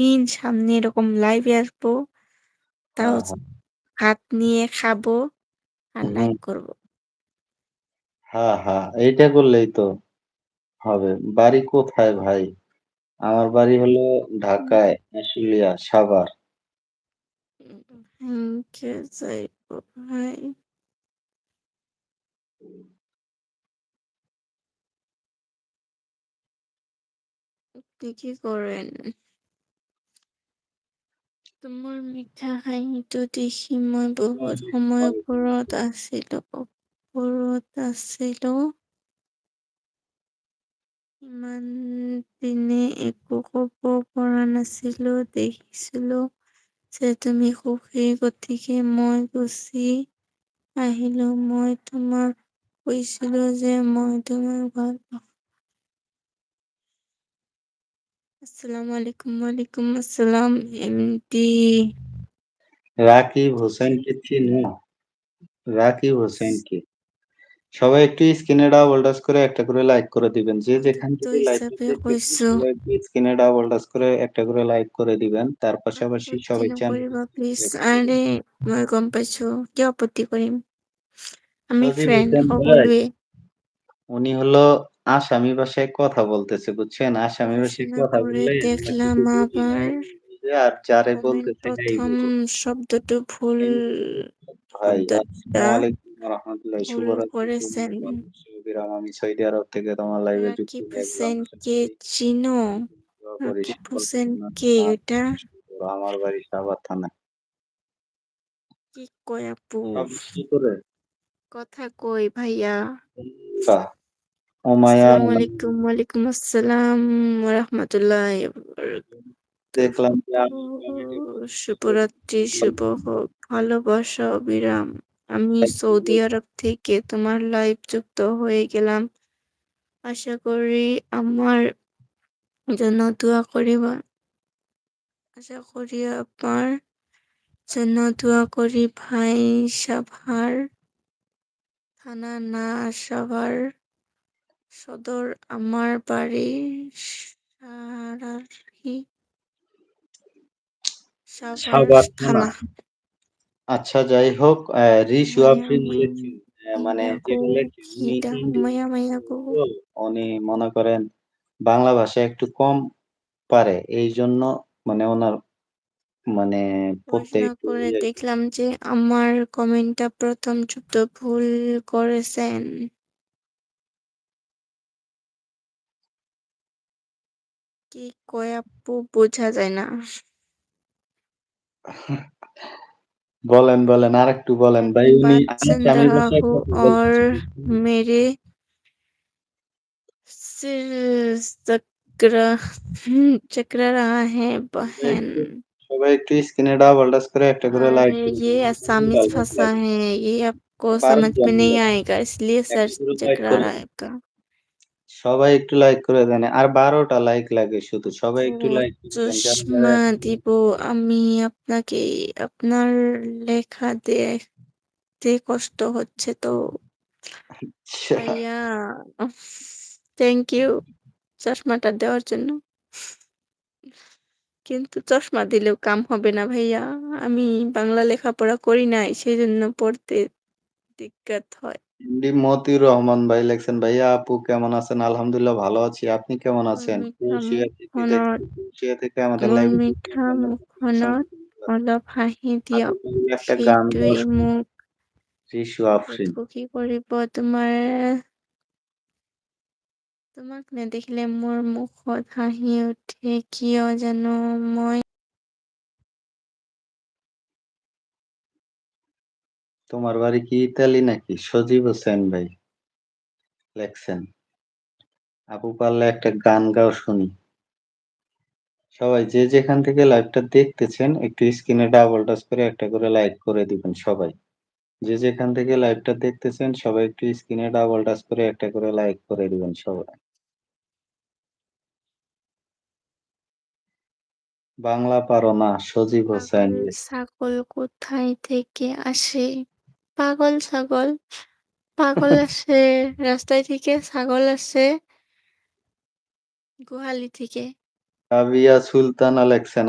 প্রতিদিন সামনে এরকম লাইভে আসব। তাও হ্যাঁ, চ হ্যাঁ। ভাত নিয়ে খাব আর লাইভ হুম। করব। হ্যাঁ, হ্যাঁ, এইটা করলেই তো হবে। বাড়ি কোথায় ভাই? আমার বাড়ি হলো হুম। ঢাকায়, আশুলিয়া, সাভার। উম যাইবো ভাই। আপনি কি করেন? তোমাৰ মিঠা হাঁহিটো দেখি মই বহুত সময় ওপৰত আছিলো ওপৰত আছিলো। ইমান দিনে একো ক'ব পৰা নাছিলো। দেখিছিলো যে তুমি সুখী গতিকে মই গুচি আহিলো। মই তোমাক কৈছিলো যে মই তোমাক ভালো পাওঁ। আসসালামু আলাইকুম, ওয়ালাইকুম আসসালাম এমডি। রাকিব। হোসেনকে চিনো? রাকিব হোসেনকে। সবাই একটু স্ক্রিনে ডাবল টাচ করে একটা করে লাইক করে দিবেন। যে যেখান থেকে একটু স্ক্রিনে ডাবল টাচ করে একটা করে লাইক করে দিবেন। তার পাশাপাশি সবাই নকৰিবা প্লিজ। দিবেন। মই গম পাইছো। কিয় আপত্তি কৰিম? আমি ভাই সকলোৱে। উনি হলো আসামি ভাষায় কথা বলতেছে বুঝছেন? আসামি ভাষায় পড়াশোনা কথা বললে দেখলাম আবার আর যারে বলতেছে প্রথম। শব্দটো ভুল ভাই শব্দটা আসসালামু আলাইকুম ওয়া রাহমাতুল্লাহি ভুল করেছেন। শুভবিরাম। আমি সৌদি আরব থেকে তোমার লাইভে যুক্ত রাকিব হয়ে হোসেনকে চিনো? রাকিব হোসেন কে এটা? আমার বাড়ি সাভার থানায়। কি কয় আপু? কথা কই ভাইয়া। বাহ! উমাইয়া আসসালামু আলাইকুম, ওয়ালাইকুম আসসালাম ওয়া রাহমাতুল্লাহি ওয়া দেখলাম যে আপনি শুভরাত্রি শুভ হোক। ভালোবাসা অবিরাম। আমি সৌদি আরব থেকে তোমার লাইভ যুক্ত হয়ে গেলাম। আশা করি আমার জন্য দোয়া করিবা। আশা করি আপনার জন্য দোয়া করি ভাই সাভার থানা না সাভার সদর আমার বাড়ি সাভার থানা। আচ্ছা যাই হোক মানে উনি মনে করেন বাংলা ভাষা একটু কম পারে। এই জন্য মানে ওনার মানে পড়তে করে ইয়ে দেখলাম যে আমার কমেন্টটা প্রথম শব্দ ভুল করেছেন। কি কয় আপু বোঝা যায় না। বলেন, বলেন আরেকটু বলেন ভাই अपनी উনি बात सुन আসামি रहा ভাষায় हूँ কথা और বলতেছে বুঝছেন? मेरे सिर चकरा हुँ, चकरा रहा है সবাই बहन। একটু সবাই একটু স্ক্রিনে ডাবল টাচ করে একটা করে লাইক अरे দিয়ে ये দিবেন। असामीज़ भाषा है, ये आपको समझ में পারবেন नहीं ভাই। आएगा इसलिए सर একটা করে লাইক चकरा করে দেন। रहेगा। সবাই একটু লাইক করে দেন। আর ১২ টা লাইক লাগে শুধু। সবাই একটু লাইক চশমা দিব আমি আপনাকে আপনার লেখা দেখতে কষ্ট হচ্ছে তো। আচ্ছা। ভাইয়া থ্যাংক ইউ চশমাটা দেওয়ার জন্য। কিন্তু চশমা দিলেও কাম হবে না ভাইয়া। আমি বাংলা লেখাপড়া করি নাই সেই জন্য পড়তে দিক্কত হয়। এমডি মতিউর রহমান ভাই লেখছেন, "ভাইয়া আপু কেমন আছেন? আলহামদুলিল্লাহ ভালো আছি। আপনি কেমন আছেন?" মিঠা থেকে মুখনত দেখছেন। থেকে আমাদের মোৰ লাইভে যুক্ত মিঠা হওয়ার জন্য মুখনত অলপ হাঁহি দিয়ক। একটা গান সেইটোৱে শুনি। মোক রিশু আফরিন। সুখী কৰিব তোমাৰ তোমাক নেদেখিলে মোৰ মুখত হাঁহি উঠে কিয় জানো মই তোমার বাড়ি কি ইতালি নাকি? সজীব হোসেন ভাই লেখছেন। আপু পারলে একটা গান গাও শুনি। সবাই যে যেখান থেকে লাইভটা দেখতেছেন একটু স্ক্রিনে ডাবল টাচ করে একটা করে লাইক করে দিবেন সবাই। যে যেখান থেকে লাইভটা দেখতেছেন সবাই একটু স্ক্রিনে ডাবল টাচ করে একটা করে লাইক করে দিবেন সবাই। বাংলা পারো না, সজীব হোসেন। ছাগল কোথায় থেকে আসে? পাগল ছাগল, পাগল আসে রাস্তায় থেকে, ছাগল আসে গোহালি থেকে। রাবিয়া সুলতানা লেখছেন